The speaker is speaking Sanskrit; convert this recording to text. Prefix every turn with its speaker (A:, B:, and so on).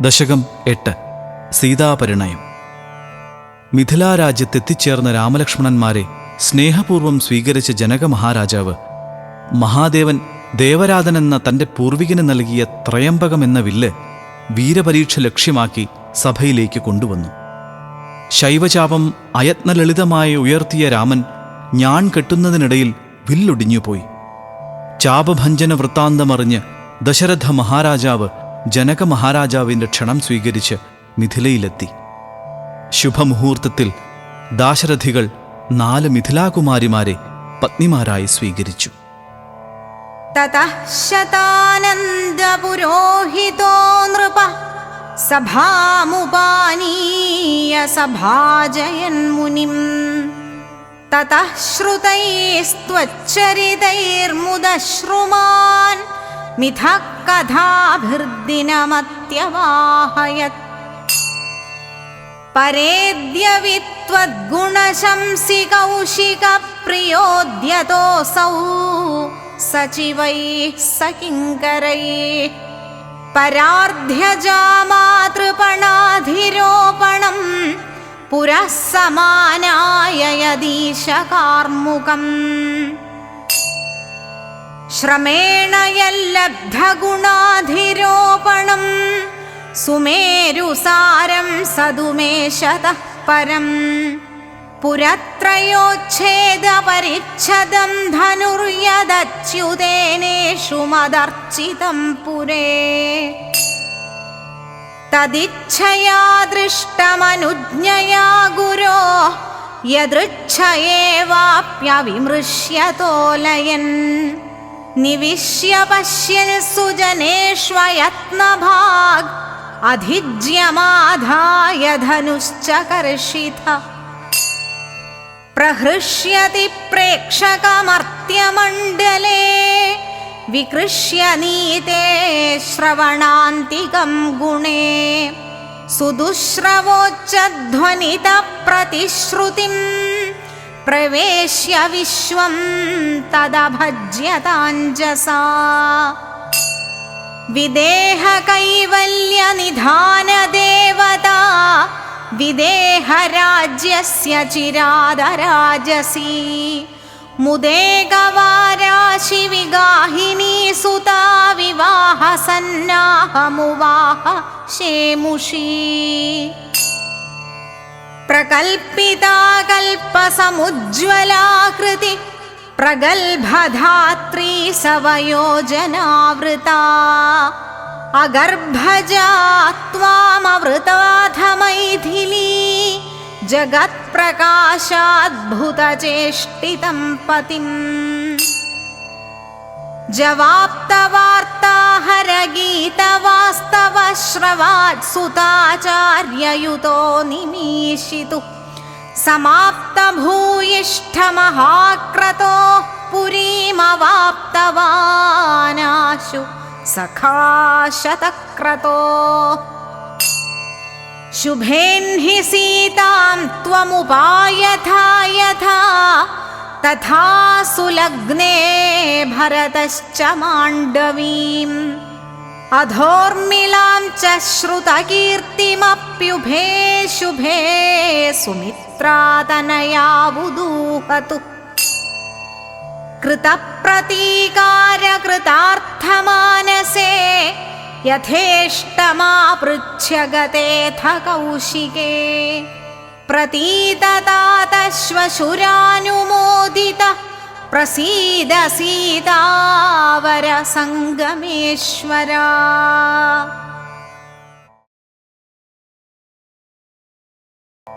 A: ദശകം എട്ട്. സീതാപരിണയം. മിഥിലാരാജ്യത്തെത്തിച്ചേർന്ന രാമലക്ഷ്മണന്മാരെ സ്നേഹപൂർവം സ്വീകരിച്ച ജനക മഹാരാജാവ് മഹാദേവൻ ദേവരാധൻ എന്ന തന്റെ പൂർവികന് നൽകിയ ത്രയംബകം എന്ന വില്ല് വീരപരീക്ഷ ലക്ഷ്യമാക്കി സഭയിലേക്ക് കൊണ്ടുവന്നു. ശൈവചാപം അയത്നലളിതമായി ഉയർത്തിയ രാമൻ ഞാൻ കെട്ടുന്നതിനിടയിൽ വില്ലൊടിഞ്ഞുപോയി. ചാപഭഞ്ജന വൃത്താന്തമറിഞ്ഞ് ദശരഥ മഹാരാജാവ് ജനക മഹാരാജാവിന്റെ ക്ഷണം സ്വീകരിച്ച് മിഥിലയിലെത്തി. ശുഭമുഹൂർത്തത്തിൽ ദാശരഥികൾ നാല് മിഥിലാകുമാരിമാരെ പത്നിമാരായി സ്വീകരിച്ചു.
B: ശതാനന്ദപുരോഹിതോ നൃപ സഭാമുപാനീയ സഭാജയൻ മുനിം തതഃ ശ്രുതൈസ്ത്വച്ചരിതൈർമുദശ്രുമാൻ मिथः कथाभिर्दिनमत्यवाहयत् परेद्यवित्वद्गुणशंसिकौशिकप्रियोद्यतोऽसौ सचिवैः सकिङ्करैः परार्ध्यजामातृपणाधिरोपणम् पुरः समानाय यदीशकार्मुकम् ശ്രമേണ യല്ലബ്ധഗുണാധിരോപണം. സുമേരുസാരം സതുമേശതഃ പരം. പുരത്രയോച്ഛേദപരിച്ഛദം ധനുർയദച്യുതേനേഷു മദർച്ചിതം പുരേ. തദിച്ഛയാ ദൃഷ്ടമനുജ്ഞയാ ഗുരോ യദൃച്ഛയേവാപ്യവിമൃശ്യതോലയൻ. निविश्य पश्यन् सुजनेष्वयत्नभाग् अधिज्यमाधाय धनुश्च कर्षिथ प्रहृष्यति प्रेक्षकमर्त्यमण्डले विकृष्य नीते श्रवणान्तिकं गुणे। सुदुश्रवोच्चध्वनितप्रतिश्रुतिं प्रवेश्य विश्वं तदभज्यताञ्जसा विदेहकैवल्यनिधानदेवता विदेहराज्यस्य चिरादराजसी मुदे गवाराशि विगाहिनी सुता विवाहसन्नाहमुवाह शेमुषी प्रकल्पिता कल्पसमुज्ज्वलाकृति प्रगल्भधात्री सवयोजनावृता अगर्भजा त्वामवृताथ मैथिली जगत्प्रकाशाद्भुतचेष्टितं पतिम्। जवाप्तवार्ताहरगीतवास्तव श्रवात् सुताचार्ययुतो निमीशितु समाप्तभूयिष्ठमहाक्रतोः पुरीमवाप्तवानाशु सखाशतक्रतो। शुभेन्हि सीतां त्वमुपायथा यथा तथा सुलग्ने भरतश्च माण्डवीम् अधोर्मिलां च श्रुतकीर्तिमप्युभे शुभे सुमित्रातनयावुदूहतु कृतप्रतीकारकृतार्थमानसे यथेष्टमापृच्छ्य गतेऽथ कौशिके प्रतीततातश्वशुरानुमोदित പ്രസീദ സീതാവര സംഗമേശ്വരാ.